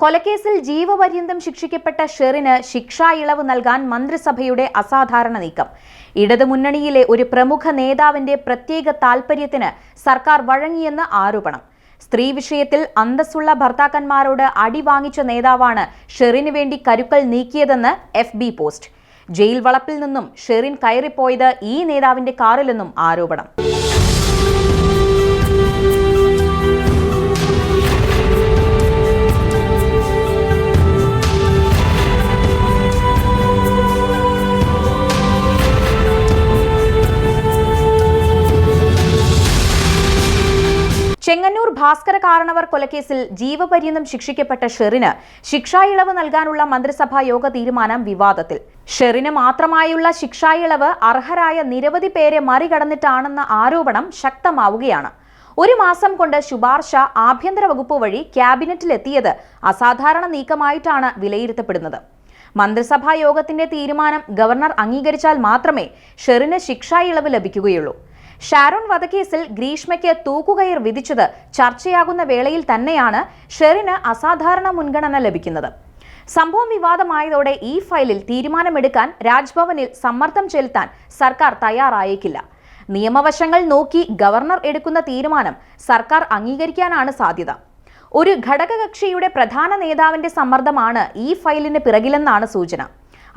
കൊലക്കേസിൽ ജീവപര്യന്തം ശിക്ഷിക്കപ്പെട്ട ഷെറിന് ശിക്ഷാ ഇളവ് നൽകാൻ മന്ത്രിസഭയുടെ അസാധാരണ നീക്കം. ഇടതുമുന്നണിയിലെ ഒരു പ്രമുഖ നേതാവിന്റെ പ്രത്യേക താൽപര്യത്തിന് സർക്കാർ വഴങ്ങിയെന്ന് ആരോപണം. സ്ത്രീ വിഷയത്തിൽ അന്തസ്സുള്ള ഭർത്താക്കന്മാരോട് അടി വാങ്ങിച്ച നേതാവാണ് ഷെറിന് വേണ്ടി കരുക്കൾ നീക്കിയതെന്ന് എഫ് ബി പോസ്റ്റ്. ജയിൽ വളപ്പിൽ നിന്നും ഷെറിൻ കയറിപ്പോയത് ഈ നേതാവിന്റെ കാറിലെന്നും ആരോപണം. ഭാസ്കര കാരണവർ കൊലക്കേസിൽ ജീവപര്യന്തം ശിക്ഷിക്കപ്പെട്ട ഷെറിന് ശിക്ഷാ ഇളവ് നൽകാനുള്ള മന്ത്രിസഭാ യോഗ തീരുമാനം വിവാദത്തിൽ. ഷെറിന് മാത്രമായുള്ള ശിക്ഷാ ഇളവ് അർഹരായ നിരവധി പേരെ മറികടന്നിട്ടാണെന്ന ആരോപണം ശക്തമാവുകയാണ്. ഒരു മാസം കൊണ്ട് ശുപാർശ ആഭ്യന്തര വകുപ്പ് വഴി ക്യാബിനറ്റിലെത്തിയത് അസാധാരണ നീക്കമായിട്ടാണ് വിലയിരുത്തപ്പെടുന്നത്. മന്ത്രിസഭാ യോഗത്തിന്റെ തീരുമാനം ഗവർണർ അംഗീകരിച്ചാൽ മാത്രമേ ഷെറിന് ശിക്ഷാ ഇളവ് ലഭിക്കുകയുള്ളൂ. ഷാരോൺ വധക്കേസിൽ ഗ്രീഷ്മയ്ക്ക് തൂക്കുകയർ വിധിച്ചത് ചർച്ചയാകുന്ന വേളയിൽ തന്നെയാണ് ഷെറിന് അസാധാരണ മുൻഗണന ലഭിക്കുന്നത്. സംഭവം വിവാദമായതോടെ ഈ ഫയലിൽ തീരുമാനമെടുക്കാൻ രാജ്ഭവനിൽ സമ്മർദ്ദം ചെലുത്താൻ സർക്കാർ തയ്യാറായേക്കില്ല. നിയമവശങ്ങൾ നോക്കി ഗവർണർ എടുക്കുന്ന തീരുമാനം സർക്കാർ അംഗീകരിക്കാനാണ് സാധ്യത. ഒരു ഘടകകക്ഷിയുടെ പ്രധാന നേതാവിന്റെ സമ്മർദ്ദമാണ് ഈ ഫയലിന് പിറകിലെന്നാണ് സൂചന.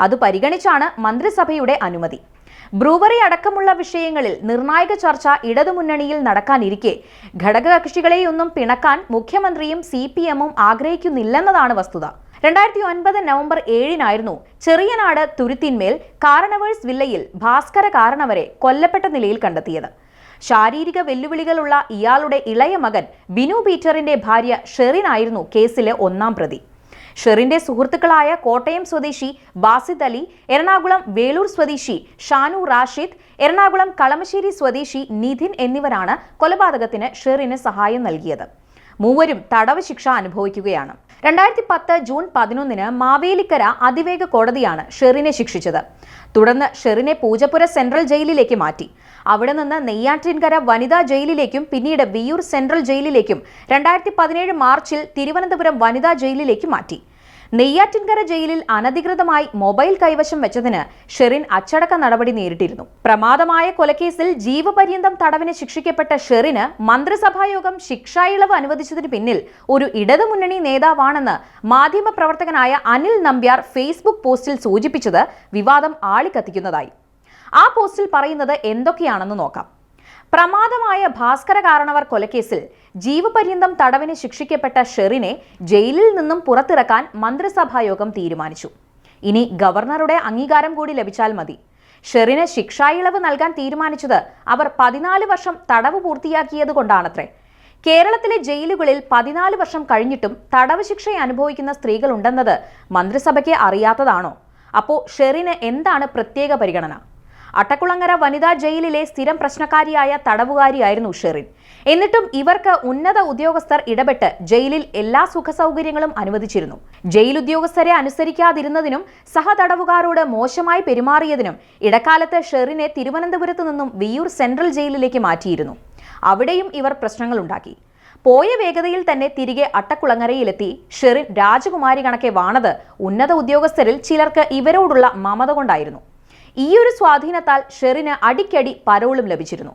അത് പരിഗണിച്ചാണ് മന്ത്രിസഭയുടെ അനുമതി. ബ്രൂവറി അടക്കമുള്ള വിഷയങ്ങളിൽ നിർണായക ചർച്ച ഇടതുമുന്നണിയിൽ നടക്കാനിരിക്കെ. ഘടകകക്ഷികളെയൊന്നും പിണക്കാൻ മുഖ്യമന്ത്രിയും സി പി എമ്മും ആഗ്രഹിക്കുന്നില്ലെന്നതാണ് വസ്തുത. രണ്ടായിരത്തി ഒൻപത് നവംബർ ഏഴിനായിരുന്നു ചെറിയനാട് തുരുത്തിന്മേൽ കാരണവേഴ്സ് വില്ലയിൽ ഭാസ്കര കാരണവരെ കൊല്ലപ്പെട്ട നിലയിൽ കണ്ടെത്തിയത്. ശാരീരിക വെല്ലുവിളികളുള്ള ഇയാളുടെ ഇളയ മകൻ ബിനു പീറ്ററിന്റെ ഭാര്യ ഷെറിനായിരുന്നു കേസിലെ ഒന്നാം പ്രതി. ഷെറിന്റെ സുഹൃത്തുക്കളായ കോട്ടയം സ്വദേശി ബാസിദ് അലി എറണാകുളം വേലൂർ സ്വദേശി ഷാനു റാഷിദ് എറണാകുളം കളമശ്ശേരി സ്വദേശി നിധിൻ എന്നിവരാണ് കൊലപാതകത്തിന് ഷെറിന് സഹായം നൽകിയത്. മൂവരും തടവ് ശിക്ഷ അനുഭവിക്കുകയാണ്. രണ്ടായിരത്തി പത്ത് ജൂൺ പതിനൊന്നിന് മാവേലിക്കര അതിവേഗ കോടതിയാണ് ഷെറിനെ ശിക്ഷിച്ചത്. തുടർന്ന് ഷെറിനെ പൂജപ്പുര സെൻട്രൽ ജയിലിലേക്ക് മാറ്റി. അവിടെ നിന്ന് നെയ്യാറ്റിൻകര വനിതാ ജയിലിലേക്കും പിന്നീട് വിയൂർ സെൻട്രൽ ജയിലിലേക്കും രണ്ടായിരത്തി പതിനേഴ് മാർച്ചിൽ തിരുവനന്തപുരം വനിതാ ജയിലിലേക്ക് മാറ്റി. നെയ്യാറ്റിൻകര ജയിലിൽ അനധികൃതമായി മൊബൈൽ കൈവശം വെച്ചതിന് ഷെറിൻ അച്ചടക്ക നടപടി നേരിട്ടിരുന്നു. പ്രമാദമായ കൊലക്കേസിൽ ജീവപര്യന്തം തടവിന് ശിക്ഷിക്കപ്പെട്ട ഷെറിന് മന്ത്രിസഭായോഗം ശിക്ഷാ ഇളവ് അനുവദിച്ചതിന് പിന്നിൽ ഒരു ഇടതുമുന്നണി നേതാവാണെന്ന് മാധ്യമപ്രവർത്തകനായ അനിൽ നമ്പ്യാർ ഫേസ്ബുക്ക് പോസ്റ്റിൽ സൂചിപ്പിച്ചത് വിവാദം ആളിക്കത്തിക്കുന്നതായി. ആ പോസ്റ്റിൽ പറയുന്നത് എന്തൊക്കെയാണെന്ന് നോക്കാം. പ്രമാദമായ ഭാസ്കര കാരണവർ കൊലക്കേസിൽ ജീവപര്യന്തം തടവിന് ശിക്ഷിക്കപ്പെട്ട ഷെറിനെ ജയിലിൽ നിന്നും പുറത്തിറക്കാൻ മന്ത്രിസഭായോഗം തീരുമാനിച്ചു. ഇനി ഗവർണറുടെ അംഗീകാരം കൂടി ലഭിച്ചാൽ മതി. ഷെറിന് ശിക്ഷാ ഇളവ് നൽകാൻ തീരുമാനിച്ചത് അവർ പതിനാല് വർഷം തടവ് പൂർത്തിയാക്കിയത് കൊണ്ടാണത്രേ കേരളത്തിലെ ജയിലുകളിൽ പതിനാല് വർഷം കഴിഞ്ഞിട്ടും തടവ് ശിക്ഷ അനുഭവിക്കുന്ന സ്ത്രീകളുണ്ടെന്നത് മന്ത്രിസഭയ്ക്ക് അറിയാത്തതാണോ? അപ്പോൾ ഷെറിന് എന്താണ് പ്രത്യേക പരിഗണന? അട്ടക്കുളങ്ങര വനിതാ ജയിലിലെ സ്ഥിരം പ്രശ്നക്കാരിയായ തടവുകാരിയായിരുന്നു ഷെറിൻ. എന്നിട്ടും ഇവർക്ക് ഉന്നത ഉദ്യോഗസ്ഥർ ഇടപെട്ട് ജയിലിൽ എല്ലാ സുഖസൗകര്യങ്ങളും അനുവദിച്ചിരുന്നു. ജയിൽ ഉദ്യോഗസ്ഥരെ അനുസരിക്കാതിരുന്നതിനും സഹതടവുകാരോട് മോശമായി പെരുമാറിയതിനും ഇടക്കാലത്ത് ഷെറിനെ തിരുവനന്തപുരത്ത് നിന്നും വിയൂർ സെൻട്രൽ ജയിലിലേക്ക് മാറ്റിയിരുന്നു. അവിടെയും ഇവർ പ്രശ്നങ്ങളുണ്ടാക്കി. പോയ വേഗതയിൽ തന്നെ തിരികെ അട്ടക്കുളങ്ങരയിലെത്തി ഷെറിൻ രാജകുമാരി കണക്കെ വാണത് ഉന്നത ഉദ്യോഗസ്ഥരിൽ ചിലർക്ക് ഇവരോടുള്ള മമത കൊണ്ടായിരുന്നു. ഈയൊരു സ്വാധീനത്താൽ ഷെറിന് അടിക്കടി പരോളും ലഭിച്ചിരുന്നു.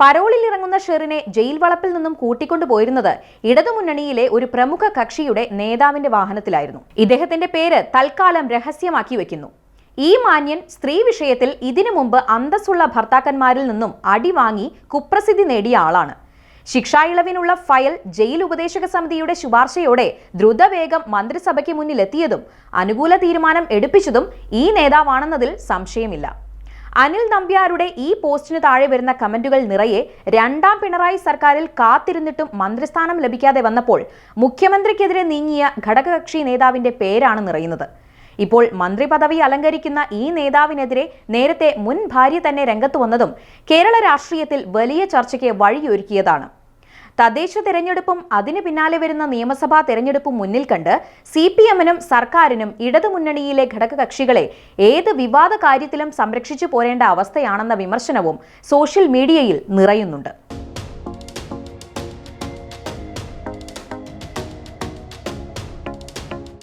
പരോളിൽ ഇറങ്ങുന്ന ഷെറിനെ ജയിൽ വളപ്പിൽ നിന്നും കൂട്ടിക്കൊണ്ടുപോയിരുന്നത് ഇടതുമുന്നണിയിലെ ഒരു പ്രമുഖ കക്ഷിയുടെ നേതാവിന്റെ വാഹനത്തിലായിരുന്നു. ഇദ്ദേഹത്തിന്റെ പേര് തൽക്കാലം രഹസ്യമാക്കി വെക്കുന്നു. ഈ മാന്യൻ സ്ത്രീ വിഷയത്തിൽ ഇതിനു മുമ്പ് അന്തസ്സുള്ള ഭർത്താക്കന്മാരിൽ നിന്നും അടിവാങ്ങി കുപ്രസിദ്ധി നേടിയ ആളാണ്. ശിക്ഷാ ഇളവിനുള്ള ഫയൽ ജയിൽ ഉപദേശക സമിതിയുടെ ശുപാർശയോടെ ദ്രുതവേഗം മന്ത്രിസഭയ്ക്ക് മുന്നിലെത്തിയതും അനുകൂല തീരുമാനം എടുപ്പിച്ചതും ഈ നേതാവാണെന്നതിൽ സംശയമില്ല. അനിൽ നമ്പ്യാരുടെ ഈ പോസ്റ്റിന് താഴെ വരുന്ന കമന്റുകൾ നിറയെ രണ്ടാം പിണറായി സർക്കാരിൽ കാത്തിരുന്നിട്ടും മന്ത്രിസ്ഥാനം ലഭിക്കാതെ വന്നപ്പോൾ മുഖ്യമന്ത്രിക്കെതിരെ നീങ്ങിയ ഘടകകക്ഷി നേതാവിന്റെ പേരാണ് നിറയുന്നത്. ഇപ്പോൾ മന്ത്രി പദവി അലങ്കരിക്കുന്ന ഈ നേതാവിനെതിരെ നേരത്തെ മുൻ ഭാര്യ തന്നെ രംഗത്ത് വന്നതും കേരള രാഷ്ട്രീയത്തിൽ വലിയ ചർച്ചയ്ക്ക് വഴിയൊരുക്കിയതാണ്. തദ്ദേശ തെരഞ്ഞെടുപ്പും അതിനു പിന്നാലെ വരുന്ന നിയമസഭാ തെരഞ്ഞെടുപ്പും മുന്നിൽ കണ്ട് സി പി എമ്മിനും സർക്കാരിനും ഇടതുമുന്നണിയിലെ ഘടകകക്ഷികളെ ഏത് വിവാദ കാര്യത്തിലും സംരക്ഷിച്ചു പോരേണ്ട അവസ്ഥയാണെന്ന വിമർശനവും സോഷ്യൽ മീഡിയയിൽ നിറയുന്നുണ്ട്.